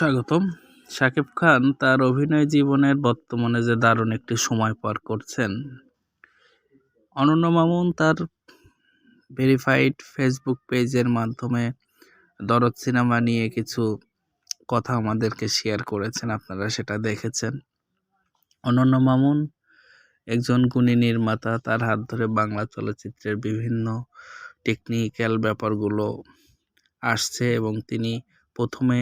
স্বাগতম। শাকিব খান তার অভিনয় জীবনের বর্তমানে যে দারুণ একটি সময় পার করছেন। অনন্য মামুন তার ভেরিফাইড ফেসবুক পেজের মাধ্যমে দরদ সিনেমা নিয়ে কিছু কথা আমাদেরকে শেয়ার করেছেন, আপনারা সেটা দেখেছেন। অনন্য মামুন একজন গুণী নির্মাতা, তার হাত ধরে বাংলা চলচ্চিত্রের বিভিন্ন টেকনিক্যাল ব্যাপারগুলো আসছে এবং তিনি প্রথমে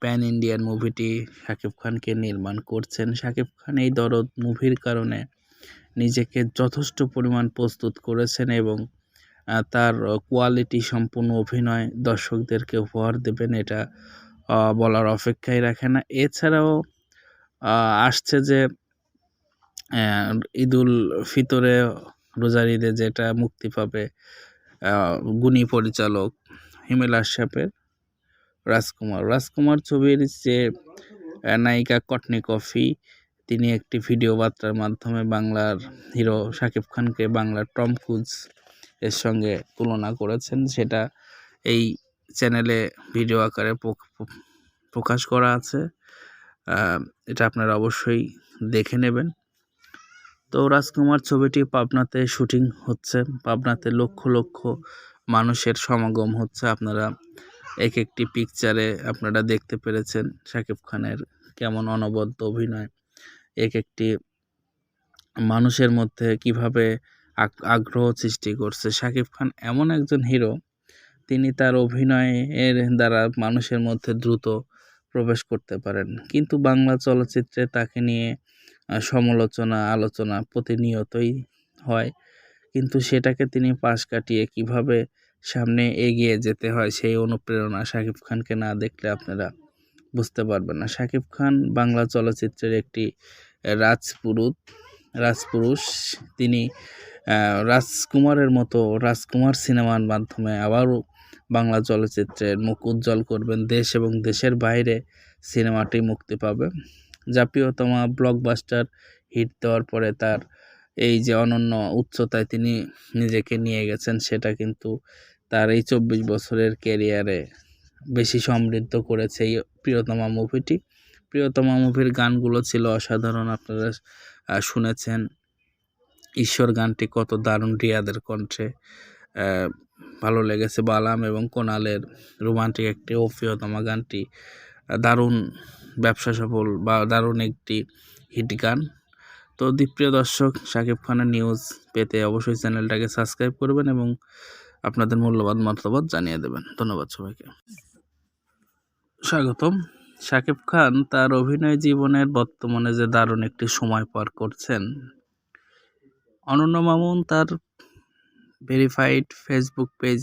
প্যান ইন্ডিয়ান মুভিটি শাকিব খানকে নির্মাণ করছেন। শাকিব খান এই দরদ মুভির কারণে নিজেকে যথেষ্ট পরিমাণ প্রস্তুত করেছেন এবং তার কোয়ালিটি সম্পূর্ণ অভিনয় দর্শকদেরকে উপহার দেবেন এটা বলার অপেক্ষায় রাখে না। এছাড়াও আসছে যে ঈদুল ফিতরে রোজার ঈদে যেটা মুক্তি পাবে গুণী পরিচালক হিমেল আশরাফের রাজকুমার। রাজকুমার ছবির যে নায়িকা কটনি কফি, তিনি একটি ভিডিও বার্তার মাধ্যমে বাংলার হিরো শাকিব খানকে বাংলার টম ক্রুজ এর সঙ্গে তুলনা করেছেন। সেটা এই চ্যানেলে ভিডিও আকারে প্রকাশ করা আছে। এটা আপনারা অবশ্যই দেখে নেবেন। তো রাজকুমার ছবিটি পাবনাতে শুটিং হচ্ছে। পাবনাতে লক্ষ লক্ষ মানুষের সমাগম হচ্ছে। আপনারা এক একটি পিকচারে আপনারা দেখতে পেরেছেন শাকিব খানের কেমন অনবদ্য অভিনয় এক একটি মানুষের মধ্যে কীভাবে আগ্রহ সৃষ্টি করছে। শাকিব খান এমন একজন হিরো তিনি তার অভিনয়ের দ্বারা মানুষের মধ্যে দ্রুত প্রবেশ করতে পারেন। কিন্তু বাংলা চলচ্চিত্রে তাকে নিয়ে সমালোচনা, আলোচনা প্রতিনিয়তই হয়। কিন্তু সেটাকে তিনি পাশ কাটিয়ে কীভাবে সামনে এগিয়ে যেতে হয় সেই অনুপ্রেরণা শাকিব খানকে না দেখলে আপনারা বুঝতে পারবেন না। শাকিব খান বাংলা চলচ্চিত্রের একটি রাজপুরুত, রাজপুরুষ। তিনি রাজকুমারের মতো রাজকুমার সিনেমার মাধ্যমে আবারও বাংলা চলচ্চিত্রের মুখ উজ্জ্বল করবেন। দেশ এবং দেশের বাইরে সিনেমাটি মুক্তি পাবে। জাতীয়তম ব্লকবাস্টার হিট দেওয়ার পরে তার এই যে অনন্য উচ্চতায় তিনি নিজেকে নিয়ে গেছেন, সেটা কিন্তু তার এই চব্বিশ বছরের ক্যারিয়ারে বেশি সমৃদ্ধ করেছে এই প্রিয়তমা মুভিটি। প্রিয়তমা মুভির গানগুলো ছিল অসাধারণ, আপনারা শুনেছেন। ঈশ্বর গানটি কত দারুণ রিয়াদের কণ্ঠে। ভালো লেগেছে বালাম এবং কোনালের রোমান্টিক একটি ও প্রিয়তমা গানটি। দারুণ ব্যবসা সফল বা দারুণ একটি হিট গান। তো দ্বিপ্রিয় দর্শক, শাকিব খানের নিউজ পেতে অবশ্যই চ্যানেলটাকে সাবস্ক্রাইব করবেন এবং আপনাদের মূল্যবান মতামত জানিয়ে দেবেন। ধন্যবাদ সবাইকে। স্বাগতম। শাকিব খান তার অভিনয় জীবনের বর্তমানে যে দারুণ একটি সময় পার করছেন, অনন্য মামুন তার ভেরিফাইড ফেসবুক পেজ